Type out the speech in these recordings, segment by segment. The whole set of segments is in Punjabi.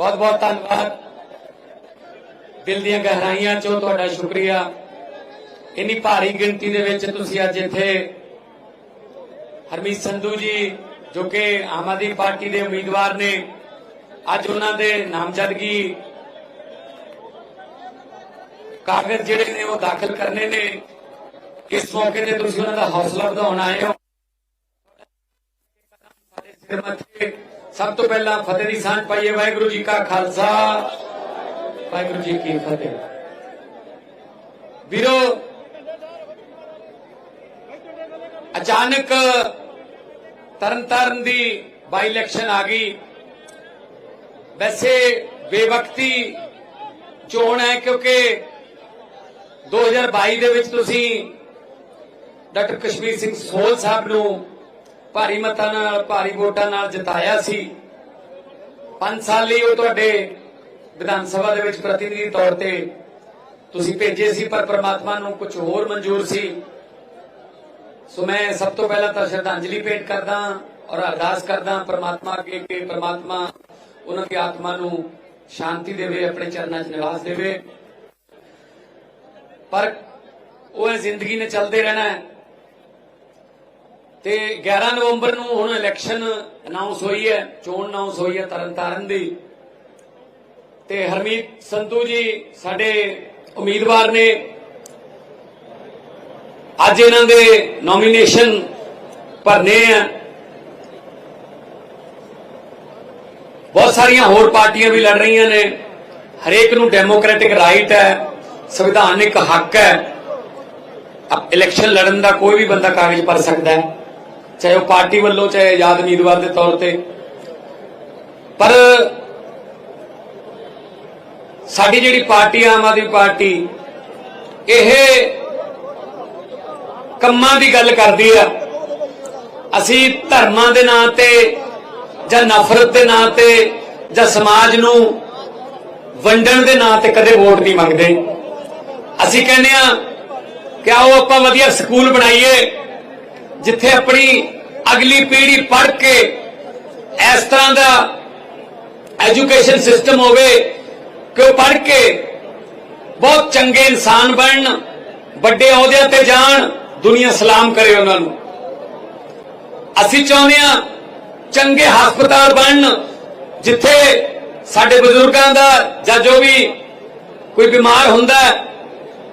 ਬਹੁਤ ਬਹੁਤ ਧੰਨਵਾਦ। ਦਿਲ ਦੀਆਂ ਗਹਿਰਾਈਆਂ ਚੋਂ ਤੁਹਾਡਾ ਸ਼ੁਕਰੀਆ। ਇੰਨੀ ਭਾਰੀ ਗਿਣਤੀ ਦੇ ਵਿੱਚ ਤੁਸੀਂ ਅੱਜ ਇੱਥੇ ਹਰਮੀਤ ਸੰਧੂ ਜੀ, ਜੋ ਕਿ ਆਮ ਆਦਮੀ ਪਾਰਟੀ ਦੇ ਉਮੀਦਵਾਰ ਨੇ, ਅੱਜ ਉਹਨਾਂ ਦੇ ਨਾਮਜ਼ਦਗੀ ਕਾਗਜ਼ ਜਿਹੜੇ ਨੇ ਉਹ ਦਾਖਲ ਕਰਨੇ ਨੇ। ਇਸ ਮੌਕੇ ਤੇ ਤੁਸੀਂ ਉਹਨਾਂ ਦਾ ਹੌਸਲਾ ਵਧਾਉਣ ਆਏ ਹੋ। ਸਭ ਤੋਂ ਪਹਿਲਾਂ ਫਤਿਹ ਦੀ ਸਾਂਝ ਪਾਈਏ, ਵਾਹਿਗੁਰੂ ਜੀ ਕਾ ਖਾਲਸਾ। ਵਾਹਿਗੁਰੂ ਜੀ ਕੀ ਫਤਿਹ। ਵੀਰੋ, ਅਚਾਨਕ ਤਰਨਤਾਰਨ ਦੀ ਬਾਈ ਇਲੈਕਸ਼ਨ ਆ ਗਈ। ਵੈਸੇ ਬੇਵਕਤੀ ਚੋਣ ਹੈ, ਕਿਉਂਕਿ 2022 ਦੇ ਵਿੱਚ ਤੁਸੀਂ ਡਾਕਟਰ ਕਸ਼ਮੀਰ ਸਿੰਘ ਸੋਲ ਸਾਹਿਬ ਨੂੰ ਭਾਰੀ ਮਤਾਂ ਨਾਲ, ਭਾਰੀ ਵੋਟਾਂ ਨਾਲ ਜਿਤਾਇਆ ਸੀ। 5 ਸਾਲ ਲਈ ਉਹ ਤੁਹਾਡੇ ਵਿਧਾਨ ਸਭਾ ਦੇ ਵਿੱਚ ਪ੍ਰਤੀਨਿਧੀ ਤੌਰ ਤੇ ਤੁਸੀਂ ਭੇਜੇ ਸੀ, ਪਰ ਪ੍ਰਮਾਤਮਾ ਨੂੰ ਕੁਝ ਹੋਰ ਮਨਜ਼ੂਰ ਸੀ। ਸੋ ਮੈਂ ਸਭ ਤੋਂ ਪਹਿਲਾਂ ਤਾਂ ਸ਼ਰਧਾਂਜਲੀ ਭੇਟ ਕਰਦਾ ਔਰ ਅਰਦਾਸ ਕਰਦਾ ਪ੍ਰਮਾਤਮਾ ਅੱਗੇ ਕਿ ਪ੍ਰਮਾਤਮਾ ਉਹਨਾਂ ਦੀ ਆਤਮਾ ਨੂੰ ਸ਼ਾਂਤੀ ਦੇਵੇ, ਆਪਣੇ ਚਰਨਾਂ 'ਚ ਨਿਵਾਸ ਦੇਵੇ। ਪਰ ਉਹ ਇਹ ਜ਼ਿੰਦਗੀ ਨੇ ਚੱਲਦੇ ਰਹਿਣਾ ਹੈ। ਤੇ 11 ਨਵੰਬਰ ਨੂੰ ਹੁਣ ਇਲੈਕਸ਼ਨ ਅਨਾਉਂਸ ਹੋਈ ਹੈ, ਚੋਣ ਅਨਾਉਂਸ ਹੋਈ ਹੈ ਤਰਨਤਾਰਨ ਦੀ। ਤੇ ਹਰਮੀਤ ਸੰਧੂ ਜੀ ਸਾਡੇ ਉਮੀਦਵਾਰ ਨੇ। ਅੱਜ ਇਹਨਾਂ ਦੇ ਨੋਮੀਨੇਸ਼ਨ ਭਰਨੇ ਆ। ਬਹੁਤ ਸਾਰੀਆਂ ਹੋਰ ਪਾਰਟੀਆਂ ਵੀ ਲੜ ਰਹੀਆਂ ਨੇ। ਹਰੇਕ ਨੂੰ ਡੈਮੋਕ੍ਰੈਟਿਕ ਰਾਈਟ ਹੈ, ਸੰਵਿਧਾਨਿਕ ਹੱਕ ਹੈ। ਇਲੈਕਸ਼ਨ ਲੜਨ ਦਾ ਕੋਈ ਵੀ ਬੰਦਾ ਕਾਗਜ਼ ਭਰ ਸਕਦਾ ਹੈ। ਚਾਹੇ ਉਹ ਪਾਰਟੀ ਵੱਲੋਂ, ਚਾਹੇ ਆਜ਼ਾਦ ਉਮੀਦਵਾਰ ਦੇ ਤੌਰ ਤੇ। ਪਰ ਸਾਡੀ ਜਿਹੜੀ ਪਾਰਟੀ, ਆਮ ਆਦਮੀ ਪਾਰਟੀ, ਇਹ ਕੰਮਾਂ ਦੀ ਗੱਲ ਕਰਦੀ ਆ। ਅਸੀਂ ਧਰਮਾਂ ਦੇ ਨਾਂ ਤੇ, ਜਾਂ ਨਫ਼ਰਤ ਦੇ ਨਾਂ ਤੇ, ਜਾਂ ਸਮਾਜ ਨੂੰ ਵੰਡਣ ਦੇ ਨਾਂ ਤੇ ਕਦੇ ਵੋਟ ਨਹੀਂ ਮੰਗਦੇ। ਅਸੀਂ ਕਹਿੰਦੇ ਆ ਕਿ ਆਓ ਆਪਾਂ ਵਧੀਆ ਸਕੂਲ ਬਣਾਈਏ। ਜਿੱਥੇ ਆਪਣੀ ਅਗਲੀ ਪੀੜ੍ਹੀ ਪੜ੍ਹ ਕੇ ਇਸ ਤਰ੍ਹਾਂ ਦਾ ਐਜੂਕੇਸ਼ਨ ਸਿਸਟਮ ਹੋਵੇ ਕਿ ਉਹ ਪੜ੍ਹ ਕੇ ਬਹੁਤ ਚੰਗੇ ਇਨਸਾਨ ਬਣਨ, ਵੱਡੇ ਅਹੁਦਿਆਂ ਤੇ ਜਾਣ, ਦੁਨੀਆ ਸਲਾਮ ਕਰੇ ਉਹਨਾਂ ਨੂੰ। ਅਸੀਂ ਚਾਹੁੰਦੇ ਆ ਚੰਗੇ ਹਸਪਤਾਲ ਬਣਨ, ਜਿੱਥੇ ਸਾਡੇ ਬਜ਼ੁਰਗਾਂ ਦਾ ਜਾਂ ਜੋ ਵੀ ਕੋਈ ਬਿਮਾਰ ਹੁੰਦਾ,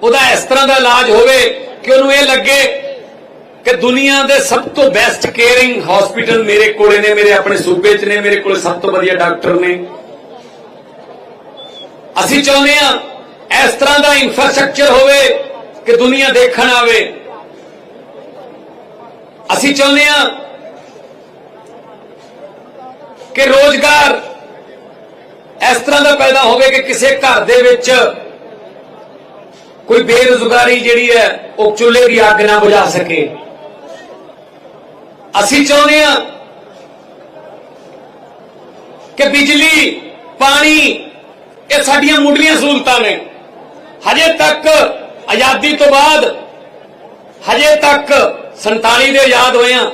ਉਹਦਾ ਇਸ ਤਰ੍ਹਾਂ ਦਾ ਇਲਾਜ ਹੋਵੇ ਕਿ ਉਹਨੂੰ ਇਹ ਲੱਗੇ ਕਿ ਦੁਨੀਆ ਦੇ ਸਭ ਤੋਂ ਬੈਸਟ ਕੇਅਰਿੰਗ ਹਸਪੀਟਲ ਮੇਰੇ ਕੋਲੇ ਨੇ, ਮੇਰੇ ਆਪਣੇ ਸੂਬੇ 'ਚ ਨੇ, ਮੇਰੇ ਕੋਲੇ ਸਭ ਤੋਂ ਵਧੀਆ ਡਾਕਟਰ ਨੇ। ਅਸੀਂ ਚਾਹੁੰਦੇ ਆ ਇਸ ਤਰ੍ਹਾਂ ਦਾ ਇਨਫਰਾਸਟ੍ਰਕਚਰ ਹੋਵੇ ਕਿ ਦੁਨੀਆ ਦੇਖਣ ਆਵੇ। ਅਸੀਂ ਚਾਹੁੰਦੇ ਆ ਕਿ ਰੋਜ਼ਗਾਰ ਇਸ ਤਰ੍ਹਾਂ ਦਾ ਪੈਦਾ ਹੋਵੇ ਕਿ ਕਿਸੇ ਘਰ ਦੇ ਵਿੱਚ ਕੋਈ ਬੇਰੁਜ਼ਗਾਰੀ ਜਿਹੜੀ ਹੈ, ਉਹ ਚੁੱਲ੍ਹੇ ਦੀ ਅੱਗ ਨਾ ਬੁਝਾ ਸਕੇ। ਅਸੀਂ ਚਾਹੁੰਦੇ ਆ ਕਿ ਬਿਜਲੀ, ਪਾਣੀ, ਇਹ ਸਾਡੀਆਂ ਮੁੱਢਲੀਆਂ ਸਹੂਲਤਾਂ ਨੇ। ਹਜੇ ਤੱਕ ਆਜ਼ਾਦੀ ਤੋਂ ਬਾਅਦ, ਹਜੇ ਤੱਕ 47 ਦੇ ਆਜ਼ਾਦ ਹੋਇਆ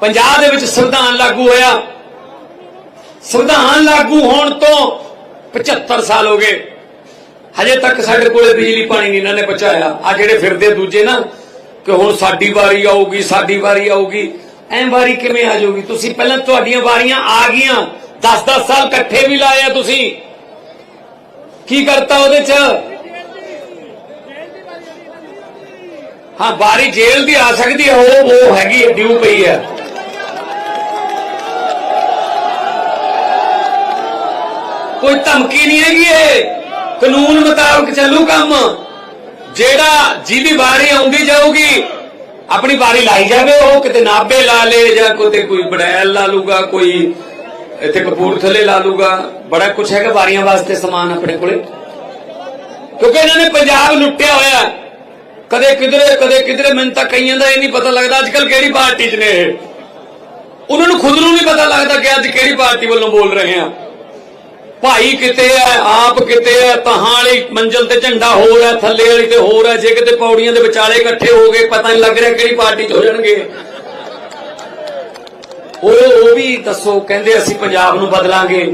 ਪੰਜਾਬ ਦੇ ਵਿੱਚ ਸੰਵਿਧਾਨ ਲਾਗੂ ਹੋਇਆ। ਸੰਵਿਧਾਨ ਲਾਗੂ ਹੋਣ ਤੋਂ 75 ਸਾਲ ਹੋ ਗਏ। ਹਜੇ ਤੱਕ ਸਾਡੇ ਕੋਲੇ ਬਿਜਲੀ, ਪਾਣੀ ਨਹੀਂ ਇਹਨਾਂ ਨੇ ਪਹੁੰਚਾਇਆ। ਆ ਜਿਹੜੇ ਫਿਰਦੇ ਦੂਜੇ ਨਾ ਕਿ ਹੁਣ ਸਾਡੀ ਵਾਰੀ ਆਊਗੀ, ਸਾਡੀ ਵਾਰੀ ਆਊਗੀ। ਐਂ ਵਾਰੀ ਕਿਵੇਂ ਆ ਜਾਊਗੀ? ਤੁਸੀਂ ਪਹਿਲਾਂ ਤੁਹਾਡੀਆਂ ਵਾਰੀਆਂ ਆ ਗਈਆਂ। 10-10 ਸਾਲ ਇਕੱਠੇ ਵੀ ਲਾਏ ਆ ਤੁਸੀਂ। ਕੀ ਕਰਤਾ ਉਹਦੇ ਚ? ਹਾਂ, ਵਾਰੀ ਜੇਲ੍ਹ ਦੀ ਆ ਸਕਦੀ ਹੈ, ਉਹ ਉਹ ਹੈਗੀ ਡਿਊ ਪਈ ਹੈ। ਕੋਈ ਧਮਕੀ ਨਹੀਂ ਹੈਗੀ ਇਹ। ਕਾਨੂੰਨ ਮੁਤਾਬਕ ਚੱਲੂ ਕੰਮ। ਜਿਹੜਾ ਜਿਹਦੀ ਵਾਰੀ ਆਉਂਦੀ ਜਾਊਗੀ, ਆਪਣੀ ਵਾਰੀ ਲਾਈ ਜਾਵੇ, ਉਹ ਕਿਤੇ ਨਾਬੇ ਲਾ ਲੇ ਜਾਂ ਕਿਤੇ ਕੋਈ ਬੜੈਲ ਲਾ ਲੂਗਾ, ਕੋਈ ਇੱਥੇ ਕਪੂਰਥਲੇ ਲਾ ਲੂਗਾ। ਬੜਾ ਕੁਝ ਹੈਗਾ ਵਾਰੀਆਂ ਵਾਸਤੇ ਸਮਾਨ ਆਪਣੇ ਕੋਲੇ। ਕਿਉਂਕਿ ਇਹਨਾਂ ਨੇ ਪੰਜਾਬ ਲੁੱਟਿਆ ਹੋਇਆ। ਕਦੇ ਕਿਧਰੇ ਕਦੇ ਕਿਧਰੇ, ਮੈਨੂੰ ਤਾਂ ਕਈਆਂ ਦਾ ਇਹ ਨਹੀਂ ਪਤਾ ਲੱਗਦਾ ਅੱਜ ਕੱਲ ਕਿਹੜੀ ਪਾਰਟੀ 'ਚ ਨੇ ਇਹ। ਉਹਨਾਂ ਨੂੰ ਖੁਦ ਨੂੰ ਨਹੀਂ ਪਤਾ ਲੱਗਦਾ ਕਿ ਅੱਜ ਕਿਹੜੀ ਪਾਰਟੀ ਵੱਲੋਂ ਬੋਲ ਰਹੇ ਆ। ਭਾਈ ਕਿਤੇ ਹੈ ਆਪ ਕਿਤੇ ਹੈ ਤਹਾਂ ਵਾਲੀ ਮੰਜ਼ਲ ਤੇ ਝੰਡਾ ਹੋਰ ਹੈ ਥੱਲੇ ਵਾਲੀ ਤੇ ਹੋਰ ਹੈ ਜੇ ਕਿਤੇ ਪੌੜੀਆਂ ਦੇ ਵਿਚਾਲੇ ਇਕੱਠੇ ਹੋ ਗਏ, ਪਤਾ ਨਹੀਂ ਲੱਗ ਰਿਹਾ ਕਿਹੜੀ ਪਾਰਟੀ 'ਚ ਹੋ ਜਾਣਗੇ। ਉਹ ਉਹ ਵੀ ਦੱਸੋ, ਕਹਿੰਦੇ ਅਸੀਂ ਪੰਜਾਬ ਨੂੰ ਬਦਲਾਂਗੇ।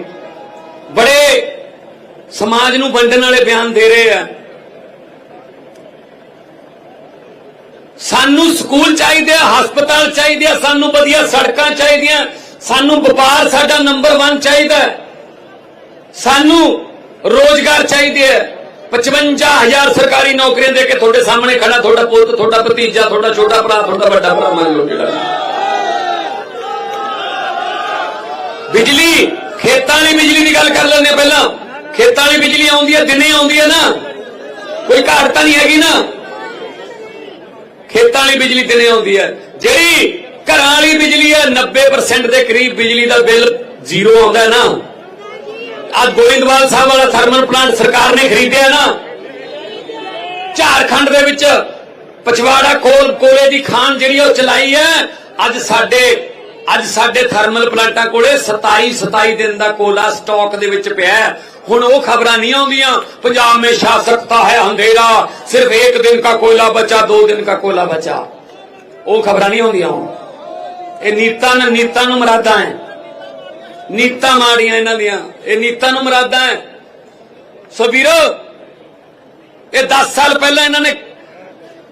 ਬੜੇ ਸਮਾਜ ਨੂੰ ਵੰਡਣ ਵਾਲੇ ਬਿਆਨ ਦੇ ਰਹੇ ਆ ਸਾਨੂੰ ਸਕੂਲ ਚਾਹੀਦੇ ਆ, ਹਸਪਤਾਲ ਚਾਹੀਦੇ ਆ, ਸਾਨੂੰ ਵਧੀਆ ਸੜਕਾਂ ਚਾਹੀਦੀਆਂ, ਸਾਨੂੰ ਵਪਾਰ ਸਾਡਾ ਨੰਬਰ 1 ਚਾਹੀਦਾ। ਸਾਨੂੰ ਰੋਜ਼ਗਾਰ ਚਾਹੀਦੇ ਆ 55000 ਸਰਕਾਰੀ ਨੌਕਰੀਆਂ ਦੇ ਕੇ ਤੁਹਾਡੇ ਸਾਹਮਣੇ ਖੜਾ, ਤੁਹਾਡਾ ਪੁੱਤ, ਤੁਹਾਡਾ ਭਤੀਜਾ, ਤੁਹਾਡਾ ਛੋਟਾ ਭਰਾ, ਤੁਹਾਡਾ ਵੱਡਾ ਭਰਾ ਮੰਨ ਲਓ ਜਿਹੜਾ ਬਿਜਲੀ, ਖੇਤਾਂ ਵਾਲੀ ਬਿਜਲੀ ਦੀ ਗੱਲ ਕਰ ਲੈਂਦੇ ਹਾਂ ਪਹਿਲਾਂ। ਖੇਤਾਂ ਵਾਲੀ ਬਿਜਲੀ ਆਉਂਦੀ ਹੈ, ਦਿਨੇ ਆਉਂਦੀ ਹੈ ਨਾ। ਕੋਈ ਘਾਟ ਤਾਂ ਨਹੀਂ ਹੈਗੀ ਨਾ। ਖੇਤਾਂ ਵਾਲੀ ਬਿਜਲੀ ਦਿਨੇ ਆਉਂਦੀ ਹੈ। ਜਿਹੜੀ ਘਰਾਂ ਵਾਲੀ ਬਿਜਲੀ ਹੈ 90% ਦੇ ਕਰੀਬ ਬਿਜਲੀ ਦਾ ਬਿੱਲ ਜ਼ੀਰੋ ਆਉਂਦਾ ਹੈ ਨਾ। ਅੱਜ ਗੋਇੰਦਵਾਲ ਸਾਹਿਬ ਵਾਲਾ ਥਰਮਲ ਪਲਾਂਟ ਸਰਕਾਰ ਨੇ ਖਰੀਦਿਆ ਨਾ, ਝਾਰਖੰਡ ਦੇ ਵਿੱਚ ਪਛਵਾੜਾ ਕੋਲ ਕੋਲੇ ਦੀ ਖਾਨ ਜਿਹੜੀ ਉਹ ਚਲਾਈ ਹੈ। ਅੱਜ ਸਾਡੇ ਅੱਜ ਸਾਡੇ ਥਰਮਲ ਪਲਾਂਟਾਂ ਕੋਲੇ 27 27 ਦਿਨ ਦਾ ਕੋਲਾ ਸਟਾਕ ਦੇ ਵਿੱਚ ਪਿਆ ਹੁਣ ਉਹ ਖਬਰਾਂ ਨਹੀਂ ਆਉਂਦੀਆਂ। ਪੰਜਾਬ ਮੇਂ ਸ਼ਾਸਕਤਾ ਹੈ ਅੰਧੇਰਾ ਸਿਰਫ ਇੱਕ ਦਿਨ ਦਾ ਕੋਇਲਾ ਬਚਾ, ਦੋ ਦਿਨ ਦਾ ਕੋਲਾ ਬਚਾ। ਉਹ ਖਬਰਾਂ ਨਹੀਂ ਆਉਂਦੀਆਂ ਹੁਣ। ਇਹ ਨੀਤਾਂ ਨੂੰ ਨੀਤਾਂ ਨੂੰ ਮਰਾਦਾ ਹੈ। ਨੀਤਾਂ ਮਾੜੀਆਂ ਇਹਨਾਂ ਦੀਆਂ। ਇਹ ਨੀਤਾਂ ਨੂੰ ਮਰਾਦਾ ਹੈ। ਸੋ ਵੀਰੋ, ਇਹ 10 ਸਾਲ ਪਹਿਲਾਂ ਇਹਨਾਂ ਨੇ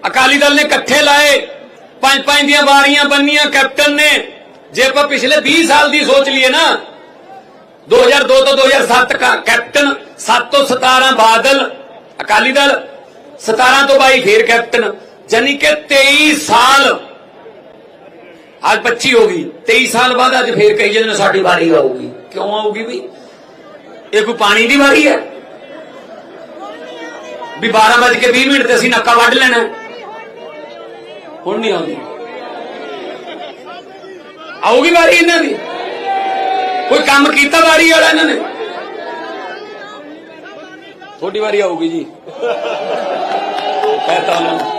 ਅਕਾਲੀ ਦਲ ਨੇ ਇਕੱਠੇ ਲਾਏ। ਪੰਜ ਪੰਜ ਦੀਆਂ ਵਾਰੀਆਂ ਬੰਨੀਆਂ, ਕੈਪਟਨ ਨੇ। ਜੇ ਆਪਾਂ ਪਿਛਲੇ 20 ਸਾਲ ਦੀ ਸੋਚ ਲਈਏ ਨਾ 2002 ਤੋਂ 2007 ਕਾ ਕੈਪਟਨ 7 ਤੋਂ 17 ਬਾਦਲ, ਅਕਾਲੀ ਦਲ 17 ਤੋਂ 22 ਫੇਰ ਕੈਪਟਨ। ਜਾਨੀ ਕਿ 23 ਸਾਲ ਅੱਜ 25 ਹੋ ਗਈ 23 ਸਾਲ ਬਾਅਦ ਅੱਜ ਫੇਰ ਕਹੀ ਜਾਂਦੇ ਨੇ ਸਾਡੀ ਵਾਰੀ ਆਊਗੀ। ਕਿਉਂ ਆਊਗੀ ਵੀ? ਇਹ ਕੋਈ ਪਾਣੀ ਦੀ ਵਾਰੀ ਹੈ? ਵੀ 12 ਵਜੇ ਕੇ 20 ਮਿੰਟ ਤੇ ਅਸੀਂ ਨੱਕਾ ਵੱਢ ਲੈਣਾ। ਹੁਣ ਨਹੀਂ ਆਉਂਦੀ। ਆਊਗੀ ਵਾਰੀ ਇਹਨਾਂ ਦੀ? ਕੋਈ ਕੰਮ ਕੀਤਾ ਵਾਰੀ ਵਾਲਾ ਇਹਨਾਂ ਨੇ? ਤੁਹਾਡੀ ਵਾਰੀ ਆਊਗੀ ਜੀ। ਕਹਤਾ ਨੂੰ।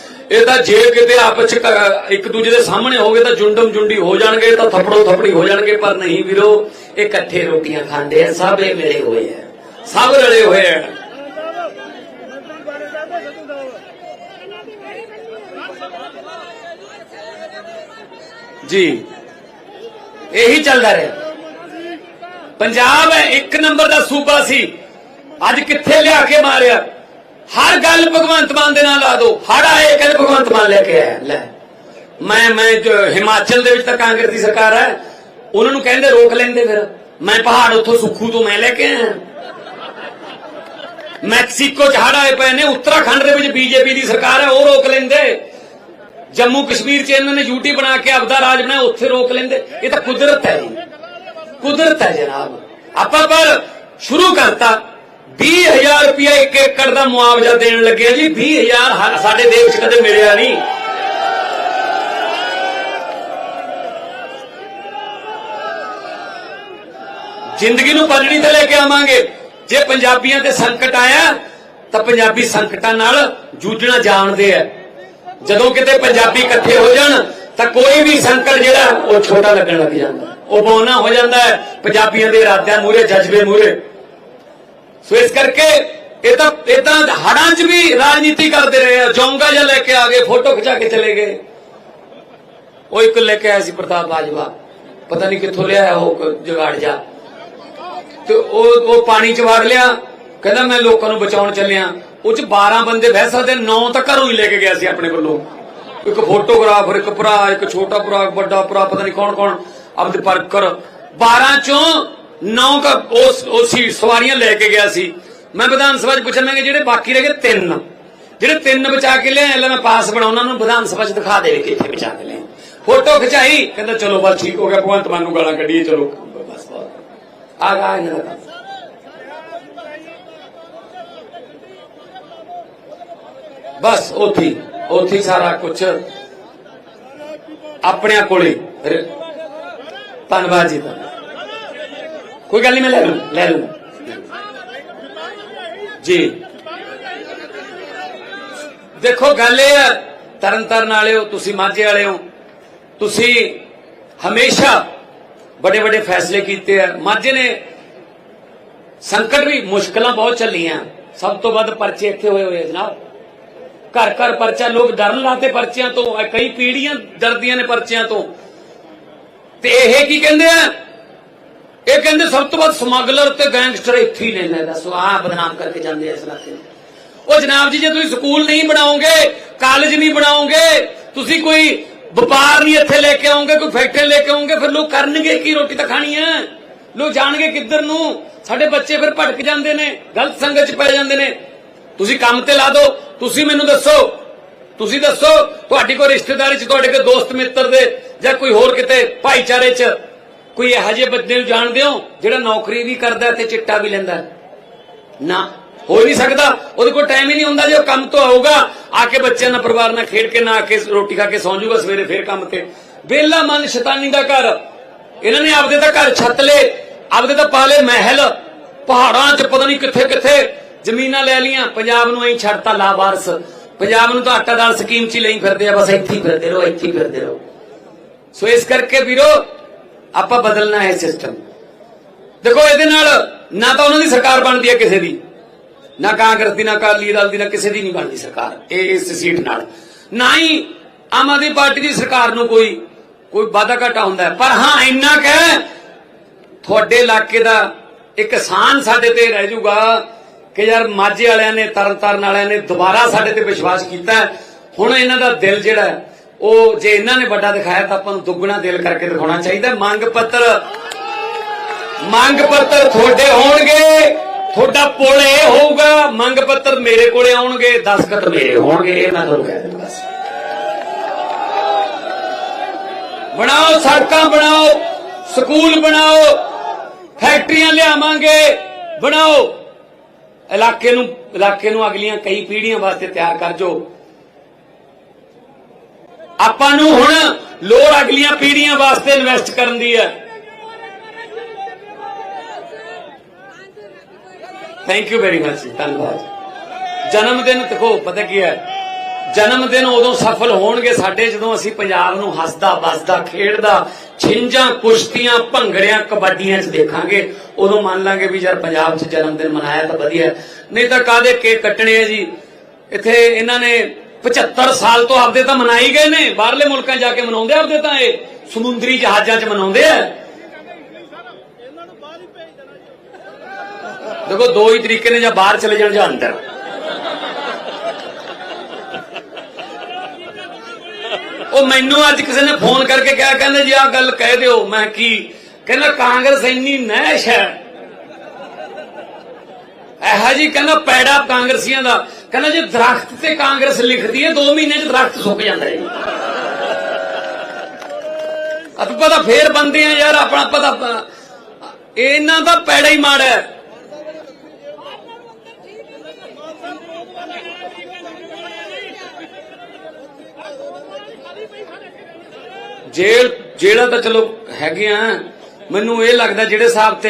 ਇਹ ਤਾਂ ਜੇ ਕਿਤੇ ਆਪਸ 'ਚ ਇੱਕ ਦੂਜੇ ਦੇ ਸਾਹਮਣੇ ਹੋਗੇ ਤਾਂ ਜੁੰਡਮ ਜੁੰਡੀ ਹੋ ਜਾਣਗੇ, ਤਾਂ ਥੱਪੜੋ ਥੱਪੜੀ ਹੋ ਜਾਣਗੇ, ਪਰ ਨਹੀਂ ਵੀਰੋ, ਇਹ ਇਕੱਠੇ ਰੋਟੀਆਂ ਖਾਂਦੇ ਆ, ਸਭ ਇਹ ਮਿਲੇ ਹੋਏ ਆ। ਸਭ ਰਲੇ ਹੋਏ ਆ। ਜੀ। ਇਹੀ ਚੱਲਦਾ ਰਿਹਾ। ਪੰਜਾਬ ਇੱਕ ਨੰਬਰ ਦਾ ਸੂਬਾ ਸੀ। ਅੱਜ ਕਿੱਥੇ ਲਿਆ ਕੇ ਮਾਰਿਆ? ਹਰ ਗੱਲ ਭਗਵੰਤ ਮਾਨ ਦੇ ਨਾਲ ਲਾ ਦੋ ਹੜ ਆਏ ਕਹਿੰਦੇ ਭਗਵੰਤ ਮਾਨ ਲੈ ਕੇ ਆਇਆ। ਲੈ। ਮੈਂ ਮੈਂ ਜੋ ਹਿਮਾਚਲ ਦੇ ਵਿੱਚ ਤਾਂ ਕਾਂਗਰਸ ਦੀ ਸਰਕਾਰ ਹੈ। ਉਹਨਾਂ ਨੂੰ ਕਹਿੰਦੇ ਰੋਕ ਲੈਂਦੇ ਫਿਰ। ਮੈਂ ਪਹਾੜ ਉੱਥੋਂ ਸੁੱਖੂ ਤੋਂ ਮੈਂ ਲੈ ਕੇ ਆਇਆ। ਮੈਕਸੀਕੋ ਚ ਹੜ ਆਏ ਪਏ ਨੇ। ਉੱਤਰਾਖੰਡ ਦੇ ਵਿੱਚ ਬੀਜੇਪੀ ਦੀ ਸਰਕਾਰ ਹੈ, ਉਹ ਰੋਕ ਲੈਂਦੇ। ਜੰਮੂ ਕਸ਼ਮੀਰ ਚ ਇਹਨਾਂ ਨੇ ਯੂਟੀ ਬਣਾ ਕੇ ਆਪਦਾ ਰਾਜ ਬਣਾਇਆ, ਉੱਥੇ ਰੋਕ ਲੈਂਦੇ। ਇਹ ਤਾਂ ਕੁਦਰਤ ਹੈ ਜੀ। ਕੁਦਰਤ ਹੈ ਜਨਾਬ। ਆਪਾਂ ਪਰ ਸ਼ੁਰੂ ਕਰਤਾ। 20000 ਰੁਪਇਆ ਇੱਕ ਏਕੜ ਦਾ ਮੁਆਵਜ਼ਾ ਦੇਣ ਲੱਗੇ ਜੀ। 20000 ਹ- ਸਾਡੇ ਦੇਸ਼ ਕਦੇ ਮਿਲਿਆ ਨਹੀਂ। ਜ਼ਿੰਦਗੀ ਨੂੰ ਪਲੜੀ ਤੇ ਲੈ ਕੇ ਆਵਾਂਗੇ। ਜੇ ਪੰਜਾਬੀਆਂ ਤੇ ਸੰਕਟ ਆਇਆ, ਤਾਂ ਪੰਜਾਬੀ ਸੰਕਟਾਂ ਨਾਲ ਜੂਝਣਾ ਜਾਣਦੇ ਆ। ਜਦੋਂ ਕਿਤੇ ਪੰਜਾਬੀ ਇਕੱਠੇ ਹੋ ਜਾਣ, ਤਾਂ ਕੋਈ ਵੀ ਸੰਕਟ ਜਿਹੜਾ, ਉਹ ਛੋਟਾ ਲੱਗਣ ਲੱਗ ਜਾਂਦਾ। ਉਹ ਬੋਨਾ ਹੋ ਜਾਂਦਾ ਹੈ। ਪੰਜਾਬੀਆਂ ਦੇ ਇਰਾਦਿਆਂ ਮੂਰੇ ਜਜ਼ਬੇ ਮੂਰੇ ਸੋ ਇਸ ਕਰਕੇ ਇਹ ਤਾਂ, ਇਹ ਹੜਾਂ 'ਚ ਵੀ ਰਾਜਨੀਤੀ ਕਰਦੇ ਰਹੇ ਆ। ਜੋਂਗਾ ਜਿਹਾ ਲੈ ਕੇ ਆ ਗਏ, ਫੋਟੋ ਖਿਚਾ ਕੇ ਚਲੇ ਗਏ। ਉਹ ਇੱਕ ਲੈ ਕੇ ਆਇਆ ਸੀ ਪ੍ਰਤਾਪ ਬਾਜਵਾ ਪਤਾ ਨਹੀਂ ਕਿੱਥੋਂ ਲਿਆਇਆ ਉਹ ਕ- ਜਾ ਤੇ ਉਹ ਉਹ ਪਾਣੀ 'ਚ ਵੜ ਲਿਆ। ਕਹਿੰਦਾ, ਮੈਂ ਲੋਕਾਂ ਨੂੰ ਬਚਾਉਣ ਚੱਲਿਆ। ਉਹ 'ਚ 12 ਬੰਦੇ ਬਹਿ ਸਕਦੇ 9 ਤਾਂ ਘਰੋਂ ਹੀ ਲੈ ਕੇ ਗਿਆ ਸੀ ਆਪਣੇ ਵੱਲੋਂ। ਇੱਕ ਫੋਟੋਗ੍ਰਾਫਰ, ਇੱਕ ਭਰਾ, ਇੱਕ ਛੋਟਾ ਭਰਾ, ਵੱਡਾ ਭਰਾ, ਪਤਾ ਨਹੀਂ ਕੌਣ ਕੌਣ ਆਪਦੇ ਪਰਕਰ 12 ਚੋਂ ਨੌ ਕਾ ਉਸ ਉਹ ਸੀ ਸਵਾਰੀਆਂ ਲੈ ਕੇ ਗਿਆ ਸੀ। ਮੈਂ ਵਿਧਾਨ ਸਭਾ 'ਚ ਪੁੱਛਣ ਲੱਗੇ ਜਿਹੜੇ ਬਾਕੀ ਰਹਿ ਗਏ ਤਿੰਨ ਜਿਹੜੇ ਤਿੰਨ ਬਚਾ ਕੇ ਲਿਆ ਲੈ ਮੈਂ ਪਾਸ ਬਣਾਉਣਾ ਨੂੰ ਵਿਧਾਨ ਸਭਾ 'ਚ ਦਿਖਾ ਦੇ ਵੀ ਕਿੱਥੇ ਬਚਾ ਕੇ ਲਿਆਏ। ਫੋਟੋ ਖਿਚਾਈ, ਕਹਿੰਦਾ, ਚਲੋ ਬਸ ਠੀਕ ਹੋ ਗਿਆ, ਭਗਵੰਤ ਮਾਨ ਨੂੰ ਗਾਲਾਂ ਕੱਢੀਏ, ਚਲੋ। ਬਸ ਬਸ। ਆ ਗਾ ਇਹਨਾਂ ਦਾ ਬਸ, ਉੱਥੇ ਹੀ- ਉੱਥੇ ਸਾਰਾ ਕੁਝ ਆਪਣਿਆਂ ਕੋਲੇ। ਰ- ਧੰਨਵਾਦ ਜੀ, ਧੰਨਵਾਦ। ਕੋਈ ਗੱਲ ਨਹੀਂ, ਮੈਂ ਲੈ ਲੂੰ ਲੈ ਲੂੰ। ਜੀ। ਦੇਖੋ, ਗੱਲ ਇਹ ਹੈ ਤਰਨ ਤਾਰਨ ਹੋ ਤੁਸੀਂ ਮਾਝੇ ਵਾਲੇ ਹੋ ਤੁਸੀਂ ਹਮੇਸ਼ਾ ਵੱਡੇ ਵੱਡੇ ਫੈਸਲੇ ਕੀਤੇ ਆ। ਮਾਝੇ ਨੇ ਸੰਕਟ ਵੀ ਮੁਸ਼ਕਲਾਂ ਬਹੁਤ ਚੱਲੀਆਂ। ਸਭ ਤੋਂ ਵੱਧ ਪਰਚੇ ਇੱਥੇ ਹੋਏ ਹੋਏ ਆ ਜਨਾਬ। ਘਰ ਘਰ ਪਰਚਾ, ਲੋਕ ਡਰਨ ਲਾਤੇ ਪਰਚਿਆਂ ਤੋਂ ਕਈ ਪੀੜੀਆਂ ਡਰਦੀਆਂ ਨੇ ਪਰਚਿਆਂ ਤੋਂ। ਤੇ ਇਹ ਕੀ ਕਹਿੰਦੇ ਆ? ਇਹ ਕਹਿੰਦੇ ਸਭ ਤੋਂ ਵੱਧ ਸਮਗਲਰ ਤੇ ਗੈਂਗਸਟਰ ਇੱਥੇ ਹੀ ਨੇ ਲੈ ਦੱਸੋ, ਆਹ ਬਦਨਾਮ ਕਰਕੇ ਜਾਂਦੇ ਆ ਇਸ ਇਲਾਕੇ ਨੂੰ। ਉਹ ਜਨਾਬ ਜੀ, ਜੇ ਤੁਸੀਂ ਸਕੂਲ ਨਹੀਂ ਬਣਾਓਗੇ, ਕਾਲਜ ਨਹੀਂ ਬਣਾਓਗੇ, ਤੁਸੀਂ ਕੋਈ ਵਪਾਰ ਨਹੀਂ ਇੱਥੇ ਲੈ ਕੇ ਆਓਗੇ, ਕੋਈ ਫੈਕਟਰੀ ਲੈ ਕੇ ਆਓਗੇ, ਫਿਰ ਲੋਕ ਕਰਨਗੇ ਕੀ ਰੋਟੀ ਤਾਂ ਖਾਣੀ ਹੈ ਲੋਕ ਜਾਣਗੇ ਕਿੱਧਰ ਨੂੰ? ਸਾਡੇ ਬੱਚੇ ਫਿਰ ਭਟਕ ਜਾਂਦੇ ਨੇ, ਗਲਤ ਸੰਗਤ 'ਚ ਪੈ ਜਾਂਦੇ ਨੇ। ਤੁਸੀਂ ਕੰਮ ਤੇ ਲਾ ਦਿਓ, ਤੁਸੀਂ ਮੈਨੂੰ ਦੱਸੋ, ਤੁਸੀਂ ਦੱਸੋ, ਤੁਹਾਡੀ ਕੋਈ ਰਿਸ਼ਤੇਦਾਰੀ 'ਚ, ਤੁਹਾਡੇ ਕੋਈ ਦੋਸਤ ਮਿੱਤਰ ਦੇ ਜਾਂ ਕੋਈ ਹੋਰ ਕਿਤੇ ਭਾਈਚਾਰੇ 'ਚ ਕੋਈ ਇਹੋ ਜਿਹੇ ਬੰਦੇ ਨੂੰ ਜਾਣਦੇ ਹੋ ਜਿਹੜਾ ਨੌਕਰੀ ਵੀ ਕਰਦਾ ਤੇ ਚਿੱਟਾ ਵੀ ਲੈਂਦਾ? ਨਾ। ਹੋ ਨਹੀਂ ਸਕਦਾ। ਉਹਦੇ ਕੋਲ ਟਾਈਮ ਹੀ ਨਹੀਂ ਹੁੰਦਾ ਜੇ ਉਹ ਕੰਮ ਤੋਂ ਆਊਗਾ, ਆ ਕੇ ਬੱਚਿਆਂ ਨਾਲ ਪਰਿਵਾਰ ਨਾਲ ਖੇਡ ਕੇ ਨਾ ਆ ਕੇ ਰੋਟੀ ਖਾ ਕੇ ਸੌਂ ਜਾਊਗਾ ਸਵੇਰੇ ਫੇਰ ਕੰਮ ਤੇ। ਬੇਲਾ ਮਨ ਸ਼ੈਤਾਨੀ ਦਾ ਘਰ। ਇਹਨਾਂ ਨੇ ਆਪਦੇ ਤਾਂ ਘਰ ਛੱਤ ਲੇ ਆਪਦੇ ਤਾਂ ਪਾਲੇ ਮਹਿਲ। ਪਹਾੜਾਂ 'ਚ ਪਤਾ ਨਹੀਂ ਕਿੱਥੇ ਕਿੱਥੇ ਜ਼ਮੀਨਾਂ ਲੈ ਲੀਆਂ ਪੰਜਾਬ ਨੂੰ ਐਂ ਛੱਡਤਾ ਲਾਵਾਰਸ ਪੰਜਾਬ ਨੂੰ ਤਾਂ ਆਟਾ ਦਾਲ ਸਕੀਮ 'ਚ ਹੀ ਲਈ ਫਿਰਦੇ ਆ, ਬਸ ਇੱਥੇ ਹੀ ਫਿਰਦੇ ਰਹੋ, ਇੱਥੇ ਹੀ ਫਿਰਦੇ ਰਹੋ। ਸੋ ਇਸ ਕਰਕੇ ਵੀਰੋ ਆਪਾਂ ਬਦਲਣਾ ਹੈ ਸਿਸਟਮ ਦੇਖੋ ਇਹਦੇ ਨਾਲ ਨਾ ਤਾਂ ਉਹਨਾਂ ਦੀ ਸਰਕਾਰ ਬਣਦੀ ਹੈ ਕਿਸੇ ਦੀ, ਨਾ ਕਾਂਗਰਸ ਦੀ, ਨਾ ਅਕਾਲੀ ਦਲ ਦੀ, ਨਾ ਕਿਸੇ ਦੀ ਨਹੀਂ ਬਣਦੀ ਸਰਕਾਰ, ਇਹ ਇਸ ਸੀਟ ਨਾਲ। ਨਾ ਹੀ ਆਮ ਆਦਮੀ ਪਾਰਟੀ ਦੀ ਸਰਕਾਰ ਨੂੰ ਕੋਈ ਕੋਈ ਵਾਧਾ ਘਾਟਾ ਹੁੰਦਾ ਪਰ ਹਾਂ, ਇੰਨਾ ਕਹਿ ਤੁਹਾਡੇ ਇਲਾਕੇ ਦਾ ਇੱਕ ਸਾਨ ਸਾਡੇ ਤੇ ਰਹਿ ਜਾਊਗਾ ਕਿ ਯਾਰ ਮਾਝੇ ਵਾਲਿਆਂ ਨੇ, ਤਰਨਤਾਰਨ ਵਾਲਿਆਂ ਨੇ ਦੁਬਾਰਾ ਸਾਡੇ ਤੇ ਵਿਸ਼ਵਾਸ ਕੀਤਾ ਹੁਣ ਇਹਨਾਂ ਦਾ ਦਿਲ ਜਿਹੜਾ ਉਹ ਜੇ ਇਹਨਾਂ ਨੇ ਵੱਡਾ ਦਿਖਾਇਆ ਤਾਂ ਆਪਾਂ ਨੂੰ ਦੁੱਗਣਾ ਦਿਲ ਕਰਕੇ ਦਿਖਾਉਣਾ ਚਾਹੀਦਾ। ਮੰਗ ਪੱਤਰ। ਮੰਗ ਪੱਤਰ ਤੁਹਾਡੇ ਹੋਣਗੇ। ਤੁਹਾਡਾ ਪੁਲ ਇਹ ਹੋਊਗਾ, ਮੰਗ ਪੱਤਰ ਮੇਰੇ ਕੋਲੇ ਆਉਣਗੇ, ਦਸਖਤ ਮੇਰੇ ਹੋਣਗੇ, ਇਹ ਮੈਂ ਤੁਹਾਨੂੰ ਕਹਿ ਦਿੰਦਾ ਬਣਾਓ, ਸੜਕਾਂ ਬਣਾਓ, ਸਕੂਲ ਬਣਾਓ, ਫੈਕਟਰੀਆਂ ਲਿਆਵਾਂਗੇ, ਬਣਾਓ। ਇਲਾਕੇ ਨੂੰ ਇਲਾਕੇ ਨੂੰ ਅਗਲੀਆਂ ਕਈ ਪੀੜ੍ਹੀਆਂ ਵਾਸਤੇ ਤਿਆਰ ਕਰ ਜੋ ਆਪਾਂ ਨੂੰ ਹੁਣ ਲੋੜ ਅਗਲੀਆਂ ਪੀੜ੍ਹੀਆਂ ਵਾਸਤੇ ਇਨਵੈਸਟ ਕਰਨ ਦੀ ਹੈ। ਥੈਂਕ ਯੂ ਵੈਰੀ ਮਚ ਧੰਨਵਾਦ ਜਨਮ ਦਿਨ ਦੇਖੋ, ਪਤਾ ਕੀ ਹੈ? ਜਨਮ ਦਿਨ ਉਦੋਂ ਸਫਲ ਹੋਣਗੇ ਸਾਡੇ ਜਦੋਂ ਅਸੀਂ ਪੰਜਾਬ ਨੂੰ ਹੱਸਦਾ, ਵੱਸਦਾ, ਖੇਡਦਾ ਛਿੰਜਾਂ ਕੁਸ਼ਤੀਆਂ, ਭੰਗੜਿਆਂ, ਕਬੱਡੀਆਂ 'ਚ ਦੇਖਾਂਗੇ, ਉਦੋਂ ਮੰਨ ਲਾਂਗੇ ਵੀ ਯਾਰ ਪੰਜਾਬ 'ਚ ਜਨਮ ਦਿਨ ਮਨਾਇਆ ਤਾਂ ਵਧੀਆ ਨਹੀਂ ਤਾਂ ਕਾਦੇ ਕੇਕ ਕੱਟਣੇ ਆ ਜੀ? ਇੱਥੇ ਇਹਨਾਂ ਨੇ 75 ਸਾਲ ਤੋਂ ਆਪਦੇ ਤਾਂ ਮਨਾਈ ਗਏ ਨੇ। ਬਾਹਰਲੇ ਮੁਲਕਾਂ ਜਾ ਕੇ ਮਨਾਉਂਦੇ ਆਪਦੇ ਤਾਂ ਇਹ। ਸਮੁੰਦਰੀ ਜਹਾਜ਼ਾਂ 'ਚ ਮਨਾਉਂਦੇ ਆ। ਦੇਖੋ, ਦੋ ਹੀ ਤਰੀਕੇ ਨੇ ਜਾਂ ਬਾਹਰ ਚਲੇ ਜਾਣ ਜਾਂ ਅੰਦਰ। ਉਹ ਮੈਨੂੰ ਅੱਜ ਕਿਸੇ ਨੇ ਫੋਨ ਕਰਕੇ ਕਿਹਾ, ਕਹਿੰਦੇ ਜੀ, ਆਹ ਗੱਲ ਕਹਿ ਦਿਓ। ਮੈਂ ਕੀ ਕਹਿੰਦਾ ਕਾਂਗਰਸ ਇੰਨੀ ਨਹਿਸ਼ ਹੈ। ਇਹੋ ਜੀ ਕਹਿੰਦਾ ਪੈੜਾ ਕਾਂਗਰਸੀਆਂ ਦਾ। ਕਹਿੰਦਾ ਜੇ ਦਰਖਤ ਤੇ ਕਾਂਗਰਸ ਲਿਖਦੀ ਹੈ 2 ਮਹੀਨੇ ਚ ਦਰਖਤ ਸੁੱਕ ਜਾਂਦਾ ਹੈ ਆਪਾਂ ਪਤਾ ਫੇਰ ਬੰਦੇ ਆ ਯਾਰ, ਆਪਣਾ ਪਤਾ ਇਹਨਾਂ ਦਾ ਪੈੜਾ ਹੀ ਮਾੜਾ ਹੈ। ਜੇਲ੍ਹ ਜਿਹੜਾ ਤਾਂ ਚਲੋ ਹੈਗੇ ਆ। ਮੈਨੂੰ ਇਹ ਲੱਗਦਾ ਜਿਹੜੇ ਹਿਸਾਬ ਤੇ